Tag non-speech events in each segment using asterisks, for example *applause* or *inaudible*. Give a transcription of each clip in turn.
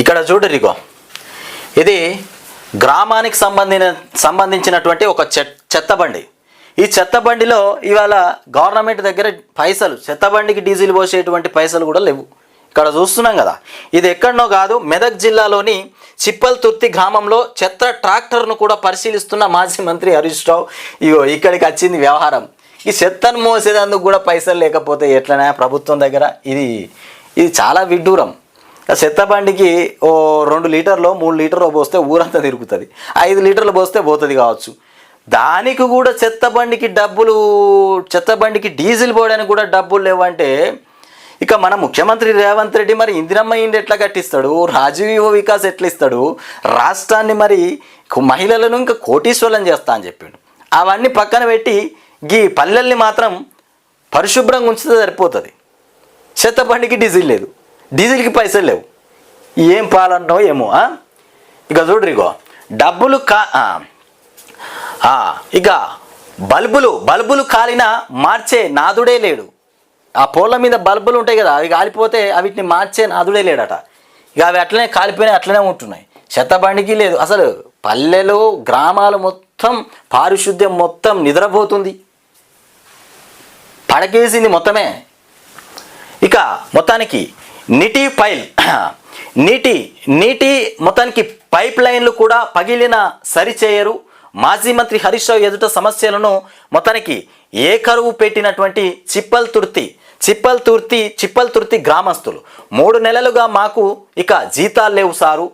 ఇక్కడ చూడరిగో ఇది గ్రామానికి సంబంధించిన సంబంధించినటువంటి ఒక చెత్తబండి చెత్త బండి. ఈ చెత్తబండిలో ఇవాళ గవర్నమెంట్ దగ్గర పైసలు చెత్తబండికి డీజిల్ పోసేటువంటి పైసలు కూడా లేవు. ఇక్కడ చూస్తున్నాం కదా. ఇది ఎక్కడనో కాదు మెదక్ జిల్లాలోని చిప్పల్తుర్తి గ్రామంలో చెత్త ట్రాక్టర్ను కూడా పరిశీలిస్తున్న మాజీ మంత్రి హరీష్ రావు. ఇగో ఇక్కడికి వచ్చింది వ్యవహారం. ఈ చెత్తను మోసేదందుకు కూడా పైసలు లేకపోతే ఎట్లనే? ప్రభుత్వం దగ్గర ఇది ఇది చాలా విడ్డూరం. చెత్త బండికి ఓ రెండు లీటర్లో మూడు లీటర్లు పోస్తే ఊరంతా తిరుగుతుంది. ఐదు లీటర్లు పోస్తే పోతుంది కావచ్చు. దానికి కూడా చెత్త బండికి డబ్బులు చెత్త బండికి డీజిల్ పోయడానికి కూడా డబ్బులు లేవంటే ఇక మన ముఖ్యమంత్రి రేవంత్ రెడ్డి మరి ఇందిరమ్మ ఇండి ఎట్లా కట్టిస్తాడు? రాజీవ్ యువ వికాస్ ఎట్లా ఇస్తాడు? రాష్ట్రాన్ని మరి మహిళలను ఇంకా కోటీశ్వరం చేస్తా అని చెప్పిండు. అవన్నీ పక్కన పెట్టి గీ పల్లెల్ని మాత్రం పరిశుభ్రంగా ఉంచితే సరిపోతుంది. చెత్త బండికి డీజిల్ లేదు. డీజిల్కి పైసలు లేవు. ఏం పాలన్నో ఏమో ఇక చూడ్రి ఇగో డబ్బులు కా ఇక బల్బులు బల్బులు కాలిన మార్చే నాదుడే లేడు. ఆ పోల మీద బల్బులు ఉంటాయి కదా అవి కాలిపోతే వాటిని మార్చే నాదుడే లేడట. ఇక అవి అట్లనే కాలిపోయినాయి అట్లనే ఉంటున్నాయి. చెత్త లేదు. అసలు పల్లెలు గ్రామాలు మొత్తం పారిశుద్ధ్యం మొత్తం నిద్రపోతుంది. పడకేసింది మొత్తమే. ఇక మొత్తానికి నీటి పైల్ *clears throat* నీటి నీటి మొత్తానికి పైప్ లైన్లు కూడా పగిలిన సరిచేయరు. మాజీ మంత్రి హరీష్ రావు ఎదుట సమస్యలను మొత్తానికి ఏ కరువు పెట్టినటువంటి చిప్పల్ తుర్తి చిప్పల్ తుర్తి చిప్పల్ తుర్తి గ్రామస్తులు. మూడు నెలలుగా మాకు ఇక జీతాలు లేవు సారు.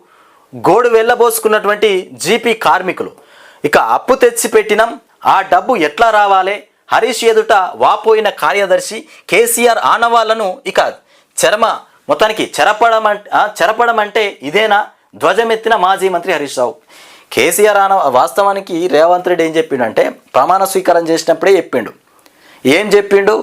గోడు వెళ్ళబోసుకున్నటువంటి జీపీ కార్మికులు. ఇక అప్పు తెచ్చి పెట్టినాం ఆ డబ్బు ఎట్లా రావాలి? హరీష్ ఎదుట వాపోయిన కార్యదర్శి కేసీఆర్ ఆనవాళ్ళను ఇక చర్మ మొత్తానికి చెరపడం అంటే చెరపడం అంటే ఇదేనా? ధ్వజమెత్తిన మాజీ మంత్రి హరీష్ రావు. కేసీఆర్ ఆన వాస్తవానికి రేవంత్ రెడ్డి ఏం చెప్పిండంటే ప్రమాణ స్వీకారం చేసినప్పుడే చెప్పిండు. ఏం చెప్పిండు?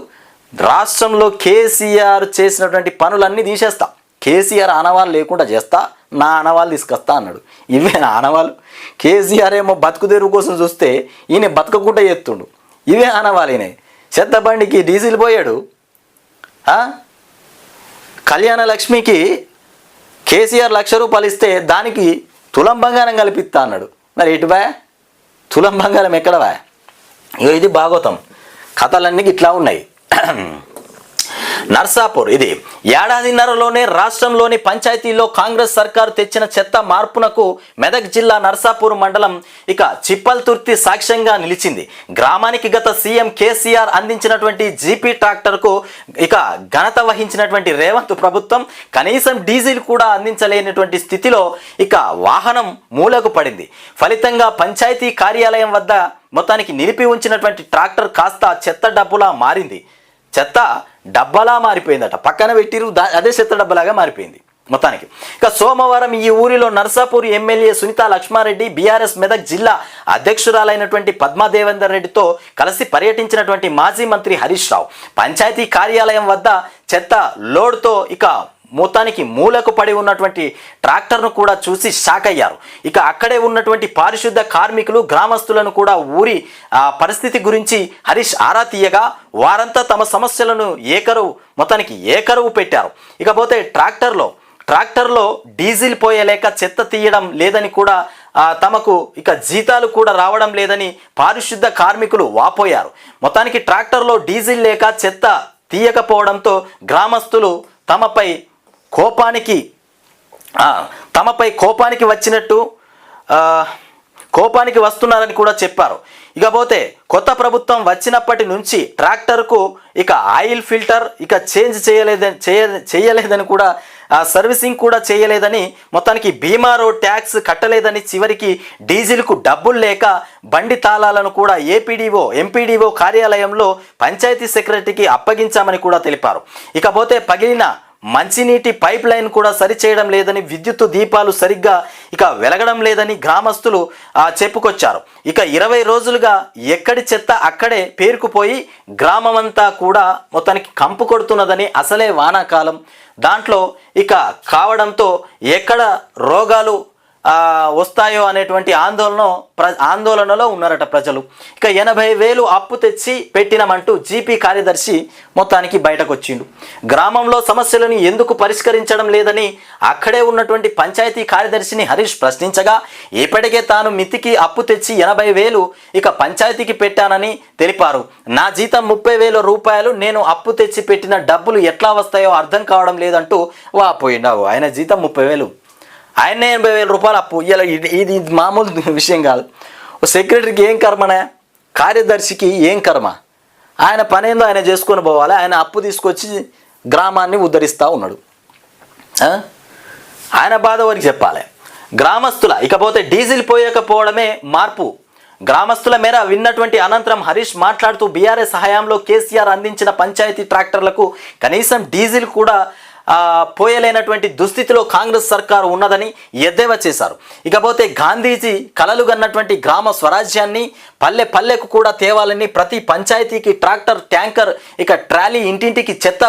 రాష్ట్రంలో కేసీఆర్ చేసినటువంటి పనులన్నీ తీసేస్తా. కేసీఆర్ ఆనవాళ్ళు లేకుండా చేస్తా నా ఆనవాళ్ళు తీసుకొస్తా అన్నాడు. ఇవే నా ఆనవాళ్ళు? కేసీఆర్ ఏమో బతుకు తెరువు కోసం చూస్తే ఈయన బతకకుండా చేస్తుండు ఇవే ఆనవాళ్ళు ఈయన చెత్తబండికి డీజిల్ పోయాడు. కళ్యాణ లక్ష్మికి కేసీఆర్ లక్ష రూపాయలు ఇస్తే దానికి తులం బంగారం కల్పిస్తా అన్నాడు. మరి ఎటుబా తులం బంగారం ఎక్కడవా ఇది భాగవతం కథలన్నీ ఇట్లా ఉన్నాయి. నర్సాపూర్. ఇది ఏడాదిన్నరలోనే రాష్ట్రంలోని పంచాయతీలో కాంగ్రెస్ సర్కారు తెచ్చిన చెత్త మార్పునకు మెదక్ జిల్లా నర్సాపూర్ మండలం ఇక చిప్పల్తుర్తి సాక్ష్యంగా నిలిచింది. గ్రామానికి గత సీఎం కేసీఆర్ అందించినటువంటి జీపీ ట్రాక్టర్కు ఇక ఘనత వహించినటువంటి రేవంత్ ప్రభుత్వం కనీసం డీజిల్ కూడా అందించలేనటువంటి స్థితిలో ఇక వాహనం మూలకు పడింది. ఫలితంగా పంచాయతీ కార్యాలయం వద్ద మొత్తానికి నిలిపి ఉంచినటువంటి ట్రాక్టర్ కాస్త చెత్త డబ్బులా మారింది. చెత్త డబ్బాలా మారిపోయిందట. పక్కన పెట్టిరు అదే చెత్త డబ్బలాగా మారిపోయింది మొత్తానికి. ఇక సోమవారం ఈ ఊరిలో నర్సాపూర్ ఎమ్మెల్యే సునీత లక్ష్మారెడ్డి బీఆర్ఎస్ మెదక్ జిల్లా అధ్యక్షురాలైనటువంటి పద్మాదేవేందర్ రెడ్డితో కలిసి పర్యటించినటువంటి మాజీ మంత్రి హరీష్ రావు. పంచాయతీ కార్యాలయం వద్ద చెత్త లోడ్తో ఇక మొత్తానికి మూలకు పడి ఉన్నటువంటి ట్రాక్టర్ను కూడా చూసి షాక్ అయ్యారు. ఇక అక్కడే ఉన్నటువంటి పారిశుద్ధ కార్మికులు గ్రామస్తులను కూడా ఊరి ఆ పరిస్థితి గురించి హరీష్ ఆరా తీయగా వారంతా తమ సమస్యలను ఏకరువు మొత్తానికి ఏకరువు పెట్టారు. ఇకపోతే ట్రాక్టర్లో ట్రాక్టర్లో డీజిల్ పోయలేక చెత్త తీయడం లేదని కూడా తమకు ఇక జీతాలు కూడా రావడం లేదని పారిశుద్ధ కార్మికులు వాపోయారు. మొత్తానికి ట్రాక్టర్లో డీజిల్ లేక చెత్త తీయకపోవడంతో గ్రామస్తులు తమపై కోపానికి తమపై కోపానికి వచ్చినట్టు కోపానికి వస్తున్నారని కూడా చెప్పారు. ఇకపోతే కొత్త ప్రభుత్వం వచ్చినప్పటి నుంచి ట్రాక్టర్కు ఇక ఆయిల్ ఫిల్టర్ ఇక చేంజ్ చేయలేదని చేయ చేయలేదని కూడా ఆ సర్వీసింగ్ కూడా చేయలేదని మొత్తానికి బీమా రోడ్ ట్యాక్స్ కట్టలేదని చివరికి డీజిల్కు డబ్బులు లేక బండి తాళాలను కూడా ఏపీడీఓ ఎంపీడీఓ కార్యాలయంలో పంచాయతీ సెక్రటరీకి అప్పగించామని కూడా తెలిపారు. ఇకపోతే పగిలిన మంచినీటి పైప్ లైన్ కూడా సరిచేయడం లేదని విద్యుత్ దీపాలు సరిగ్గా ఇక వెలగడం లేదని గ్రామస్తులు చెప్పుకొచ్చారు. ఇక ఇరవై రోజులుగా ఎక్కడి చెత్త అక్కడే పేరుకుపోయి గ్రామమంతా కూడా మొత్తానికి కంపు కొడుతున్నదని అసలే వానాకాలం. దాంట్లో ఇక కావడంతో ఎక్కడ రోగాలు వస్తాయో అనేటువంటి ఆందోళన ప్ర ఆందోళనలో ఉన్నారట ప్రజలు. ఇక ఎనభై వేలు అప్పు తెచ్చి పెట్టినమంటూ జీపీ కార్యదర్శి మొత్తానికి బయటకు వచ్చిండు గ్రామంలో సమస్యలను ఎందుకు పరిష్కరించడం లేదని అక్కడే ఉన్నటువంటి పంచాయతీ కార్యదర్శిని హరీష్ ప్రశ్నించగా ఇప్పటికే తాను మితికి అప్పు తెచ్చి ఎనభై వేలు ఇక పంచాయతీకి పెట్టానని తెలిపారు. నా జీతం ముప్పై వేల రూపాయలు నేను అప్పు తెచ్చి పెట్టిన డబ్బులు ఎట్లా వస్తాయో అర్థం కావడం లేదంటూ వాపోయినావు ఆయన జీతం ముప్పై వేలు ఆయన ఎనభై వేల రూపాయలు అప్పు. ఇలా ఇది ఇది ఇది మామూలు విషయం కాదు. ఓ సెక్రటరీకి ఏం కర్మనే? కార్యదర్శికి ఏం కర్మ? ఆయన పనేందో ఆయన చేసుకొని పోవాలి. ఆయన అప్పు తీసుకొచ్చి గ్రామాన్ని ఉద్ధరిస్తూ ఉన్నాడు. ఆయన బాధ వారికి చెప్పాలి. గ్రామస్తుల ఇకపోతే డీజిల్ పోయకపోవడమే మార్పు. గ్రామస్తుల మేర విన్నటువంటి అనంతరం హరీష్ మాట్లాడుతూ బీఆర్ఎస్ హయాంలో కేసీఆర్ అందించిన పంచాయతీ ట్రాక్టర్లకు కనీసం డీజిల్ కూడా పోయలేనటువంటి దుస్థితిలో కాంగ్రెస్ సర్కారు ఉన్నదని ఎద్దేవా చేశారు. ఇకపోతే గాంధీజీ కలలు గన్నటువంటి గ్రామ స్వరాజ్యాన్ని పల్లె పల్లెకు కూడా తేవాలని ప్రతి పంచాయతీకి ట్రాక్టర్ ట్యాంకర్ ఇక ట్రాలీ ఇంటింటికి చెత్త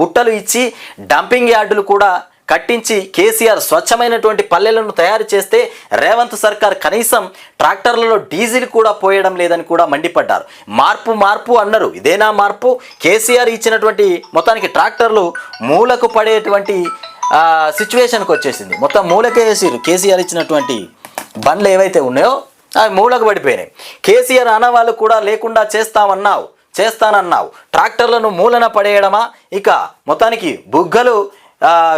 బుట్టలు ఇచ్చి డంపింగ్ యార్డులు కూడా కట్టించి కేసీఆర్ స్వచ్ఛమైనటువంటి పల్లెలను తయారు చేస్తే రేవంత్ సర్కార్ కనీసం ట్రాక్టర్లలో డీజిల్ కూడా పోయడం లేదని కూడా మండిపడ్డారు. మార్పు మార్పు అన్నారు. ఇదేనా మార్పు? కేసీఆర్ ఇచ్చినటువంటి మొత్తానికి ట్రాక్టర్లు మూలకు పడేటువంటి సిచ్యువేషన్కి వచ్చేసింది. మొత్తం మూలకే కేసీఆర్ ఇచ్చినటువంటి బండ్లు ఏవైతే ఉన్నాయో అవి మూలకు పడిపోయినాయి. కేసీఆర్ ఆనవాళ్ళు కూడా లేకుండా చేస్తామన్నావు చేస్తానన్నావు. ట్రాక్టర్లను మూలన పడేయడమా? ఇక మొత్తానికి బుగ్గలు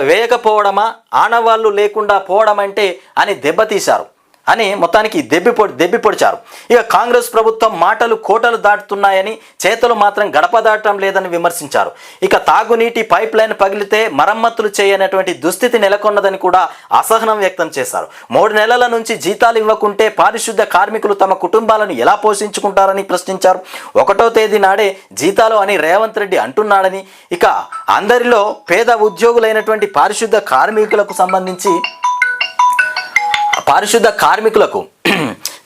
వేయకపోవడమా? ఆనవాళ్ళు లేకుండా పోవడం అంటే అని దెబ్బతీశారు. అని మొత్తానికి దెబ్బి పొడి దెబ్బి పొడిచారు. ఇక కాంగ్రెస్ ప్రభుత్వం మాటలు కోటలు దాటుతున్నాయని చేతలు మాత్రం గడప దాటడం లేదని విమర్శించారు. ఇక తాగునీటి పైప్ లైన్ పగిలితే మరమ్మతులు చేయనటువంటి దుస్థితి నెలకొన్నదని కూడా అసహనం వ్యక్తం చేశారు. మూడు నెలల నుంచి జీతాలు ఇవ్వకుంటే పారిశుద్ధ కార్మికులు తమ కుటుంబాలను ఎలా పోషించుకుంటారని ప్రశ్నించారు. ఒకటో తేదీ నాడే జీతాలు అని రేవంత్ రెడ్డి అంటున్నాడని ఇక అందరిలో పేద ఉద్యోగులైనటువంటి పారిశుద్ధ కార్మికులకు సంబంధించి పారిశుద్ధ కార్మికులకు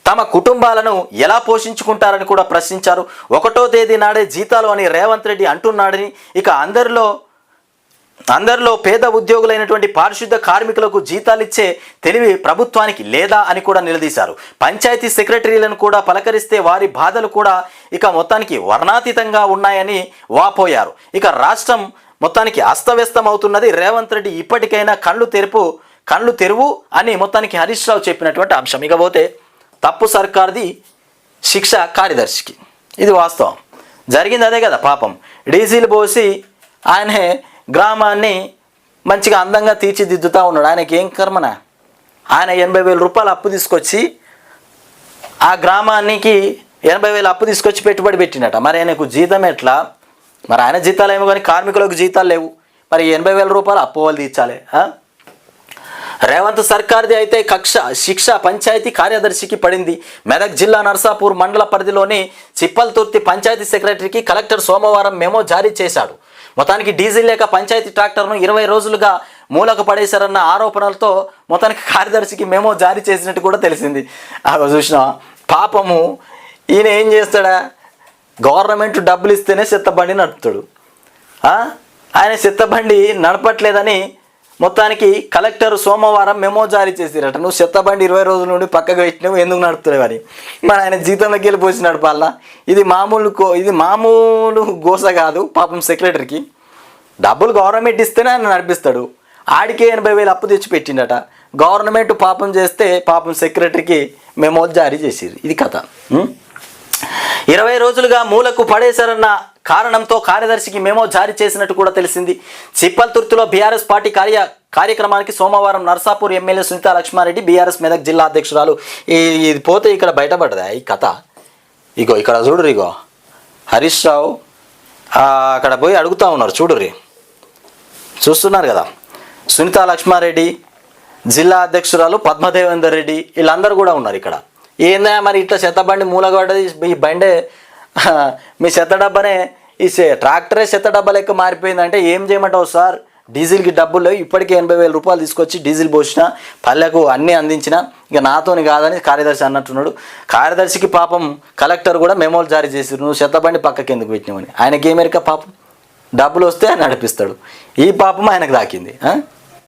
తమ కుటుంబాలను ఎలా పోషించుకుంటారని కూడా ప్రశ్నించారు. ఒకటో తేదీ నాడే జీతాలు అని రేవంత్ రెడ్డి అంటున్నాడని ఇక అందరిలో అందరిలో పేద ఉద్యోగులైనటువంటి పారిశుద్ధ కార్మికులకు జీతాలిచ్చే తెలివి ప్రభుత్వానికి లేదా అని కూడా నిలదీశారు. పంచాయతీ సెక్రటరీలను కూడా పలకరిస్తే వారి బాధలు కూడా ఇక మొత్తానికి వర్ణాతీతంగా ఉన్నాయని వాపోయారు. ఇక రాష్ట్రం మొత్తానికి అస్తవ్యస్తం అవుతున్నది రేవంత్ రెడ్డి ఇప్పటికైనా కళ్ళు తెరుపు కళ్ళు తెరువు అని మొత్తానికి హరీష్ రావు చెప్పినటువంటి అంశం. ఇకపోతే తప్పు సర్కార్ది శిక్ష కార్యదర్శికి. ఇది వాస్తవం. జరిగింది అదే కదా పాపం. డీజిల్ పోసి ఆయనే గ్రామాన్ని మంచిగా అందంగా తీర్చిదిద్దుతా ఉన్నాడు. ఆయనకి ఏం కర్మనా? ఆయన ఎనభై వేల రూపాయలు అప్పు తీసుకొచ్చి ఆ గ్రామానికి ఎనభై వేలు అప్పు తీసుకొచ్చి పెట్టుబడి పెట్టినట. మరి ఆయనకు జీతం ఎట్లా? మరి ఆయన జీతాలు ఏమో కానీ కార్మికులకు జీతాలు లేవు. మరి ఎనభై వేల రూపాయలు అప్పు వాళ్ళు తీర్చాలి. రేవంత్ సర్కార్ది అయితే కక్ష శిక్ష పంచాయతీ కార్యదర్శికి పడింది. మెదక్ జిల్లా నర్సాపూర్ మండల పరిధిలోని చిప్పల్తుర్తి పంచాయతీ సెక్రటరీకి కలెక్టర్ సోమవారం మెమో జారీ చేశాడు. మొత్తానికి డీజిల్ లేక పంచాయతీ ట్రాక్టర్ను ఇరవై రోజులుగా మూలకు పడేశారన్న ఆరోపణలతో మొత్తానికి కార్యదర్శికి మెమో జారీ చేసినట్టు కూడా తెలిసింది. అవి చూసిన పాపము. ఈయన ఏం చేస్తాడా? గవర్నమెంట్ డబ్బులు ఇస్తేనే సిద్ధబండి నడుపుతాడు. ఆయన సిద్ధబండి నడపట్లేదని మొత్తానికి కలెక్టర్ సోమవారం మెమో జారీ చేసిరట. నువ్వు చెత్తబండి ఇరవై రోజుల నుండి పక్కకు పెట్టినావు ఎందుకు నడుపుతావు అని. మరి ఆయన జీతంలోకి వెళ్ళి పోసి నడపాలా ఇది మామూలు కో ఇది మామూలు గోస కాదు పాపం సెక్రటరీకి. డబ్బులు గవర్నమెంట్ ఇస్తేనే ఆయన నడిపిస్తాడు. ఆడికే ఎనభై వేలు అప్పు తెచ్చి పెట్టిండట. గవర్నమెంట్ పాపం చేస్తే పాపం సెక్రటరీకి మెమో జారీ చేసిరు ఇది కథ. ఇరవై రోజులుగా మూలకు పడేశారన్న కారణంతో కార్యదర్శికి మేమో జారీ చేసినట్టు కూడా తెలిసింది. చిప్పల్తుర్తిలో బీఆర్ఎస్ పార్టీ కార్య కార్యక్రమానికి సోమవారం నర్సాపూర్ ఎమ్మెల్యే సునీత లక్ష్మారెడ్డి బీఆర్ఎస్ మెదక్ జిల్లా అధ్యక్షురాలు. ఈ ఇది పోతే ఇక్కడ బయటపడదా ఈ కథ? ఇగో ఇక్కడ చూడురు ఇగో. హరీష్ రావు అక్కడ పోయి అడుగుతా ఉన్నారు. చూడుర్రి. చూస్తున్నారు కదా. సునీత లక్ష్మారెడ్డి జిల్లా అధ్యక్షురాలు పద్మదేవేందర్ రెడ్డి వీళ్ళందరూ కూడా ఉన్నారు ఇక్కడ. ఏందా మరి ఇట్లా చెత్త మూలగడ్డ ఈ బండే *laughs* మీ చెత్త డబ్బానే ఈ ట్రాక్టరే చెత్త డబ్బా లెక్క మారిపోయిందంటే ఏం చేయమంటావు సార్? డీజిల్కి డబ్బులు లేవు. ఇప్పటికే ఎనభై వేల రూపాయలు తీసుకొచ్చి డీజిల్ పోసిన పల్లెకు అన్నీ అందించిన. ఇక నాతోని కాదని కార్యదర్శి అన్నట్టున్నాడు. కార్యదర్శికి పాపం కలెక్టర్ కూడా మెమోలు జారీ చేసి నువ్వు చెత్తబండి పక్కకి ఎందుకు పెట్టినావని ఆయనకి ఏమేరిక పాపం? డబ్బులు వస్తే ఆయన నడిపిస్తాడు. ఈ పాపం ఆయనకు దాకింది.